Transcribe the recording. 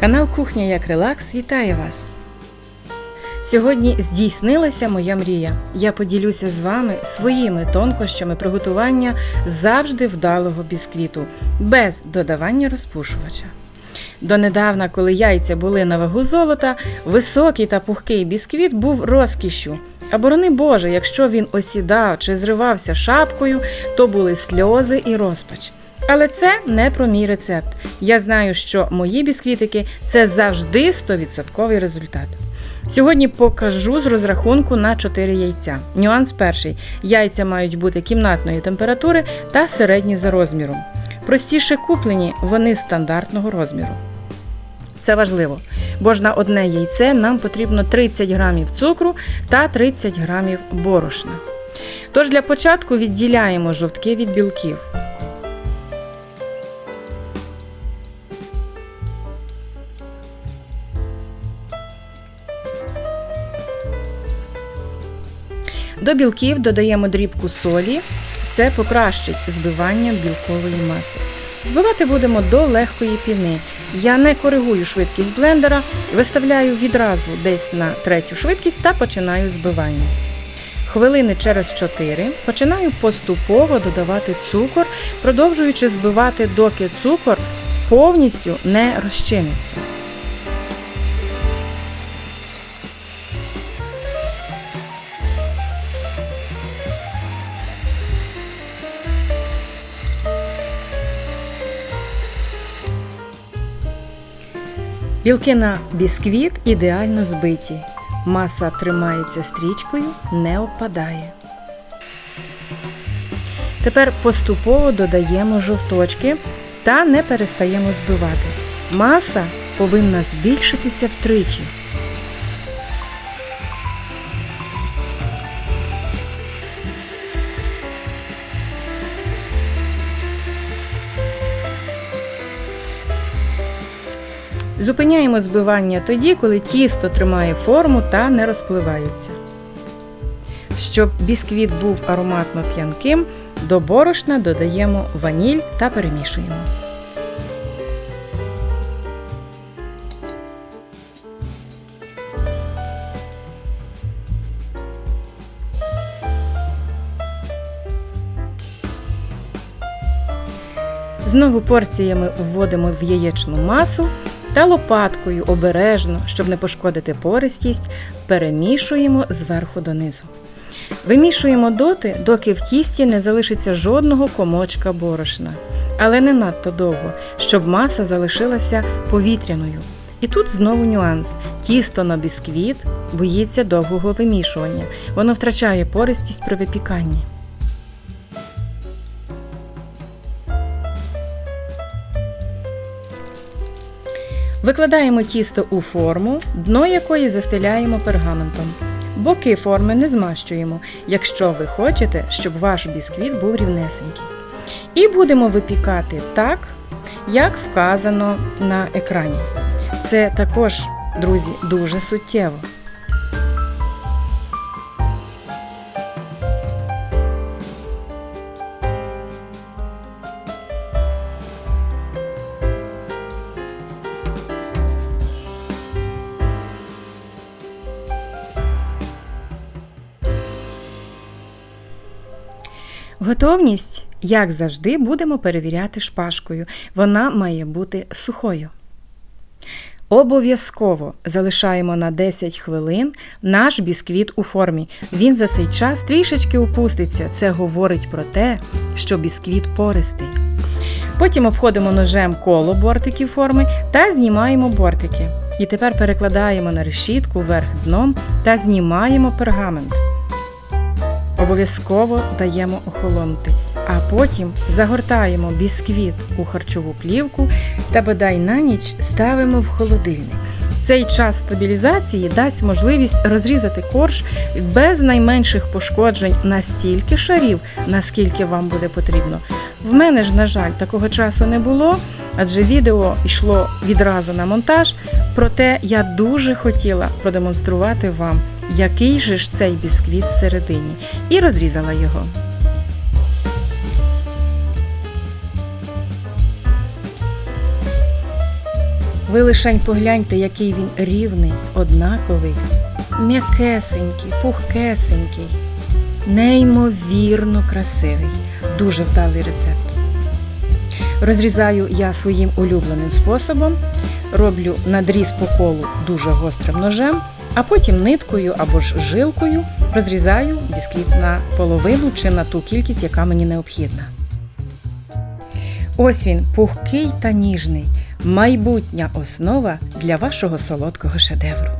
Канал Кухня як Релакс вітає вас! Сьогодні здійснилася моя мрія. Я поділюся з вами своїми тонкощами приготування завжди вдалого бісквіту, без додавання розпушувача. Донедавна, коли яйця були на вагу золота, високий та пухкий бісквіт був розкішшю. А борони Боже, якщо він осідав чи зривався шапкою, то були сльози і розпач. Але це не про мій рецепт. Я знаю, що мої бісквітики це завжди 100% результат. Сьогодні покажу з розрахунку на 4 яйця. Нюанс перший: яйця мають бути кімнатної температури та середні за розміром. Простіше куплені, вони стандартного розміру. Це важливо, бо ж на одне яйце нам потрібно 30 грамів цукру та 30 грамів борошна. Тож для початку відділяємо жовтки від білків. До білків додаємо дрібку солі. Це покращить збивання білкової маси. Збивати будемо до легкої піни. Я не коригую швидкість блендера, виставляю відразу десь на третю швидкість та починаю збивання. Хвилини через 4 починаю поступово додавати цукор, продовжуючи збивати, доки цукор повністю не розчиниться. Білки на бісквіт ідеально збиті. Маса тримається стрічкою, не опадає. Тепер поступово додаємо жовточки та не перестаємо збивати. Маса повинна збільшитися втричі. Зупиняємо збивання тоді, коли тісто тримає форму та не розпливається. Щоб бісквіт був ароматно п'янким, до борошна додаємо ваніль та перемішуємо. Знову порціями вводимо в яєчну масу та лопаткою обережно, щоб не пошкодити пористість, перемішуємо зверху донизу. Вимішуємо доти, доки в тісті не залишиться жодного комочка борошна, але не надто довго, щоб маса залишилася повітряною. І тут знову нюанс: тісто на бісквіт боїться довгого вимішування, воно втрачає пористість при випіканні. Викладаємо тісто у форму, дно якої застеляємо пергаментом. Боки форми не змащуємо, якщо ви хочете, щоб ваш бісквіт був рівнесенький. І будемо випікати так, як вказано на екрані. Це також, друзі, дуже суттєво. Готовність, як завжди, будемо перевіряти шпажкою. Вона має бути сухою. Обов'язково залишаємо на 10 хвилин наш бісквіт у формі. Він за цей час трішечки опуститься. Це говорить про те, що бісквіт пористий. Потім обходимо ножем коло бортиків форми та знімаємо бортики. І тепер перекладаємо на решітку вверх дном та знімаємо пергамент. Обов'язково даємо охолонути, а потім загортаємо бісквіт у харчову плівку та бодай на ніч ставимо в холодильник. Цей час стабілізації дасть можливість розрізати корж без найменших пошкоджень на стільки шарів, наскільки вам буде потрібно. В мене ж, на жаль, такого часу не було, адже відео йшло відразу на монтаж. Проте я дуже хотіла продемонструвати вам, який же ж цей бісквіт всередині, і розрізала його. Ви лишень погляньте, який він рівний, однаковий, м'якесенький, пухкесенький, неймовірно красивий, дуже вдалий рецепт. Розрізаю я своїм улюбленим способом, роблю надріз по колу дуже гострим ножем, а потім ниткою або ж жилкою розрізаю бісквіт на половину чи на ту кількість, яка мені необхідна. Ось він, пухкий та ніжний, майбутня основа для вашого солодкого шедевру.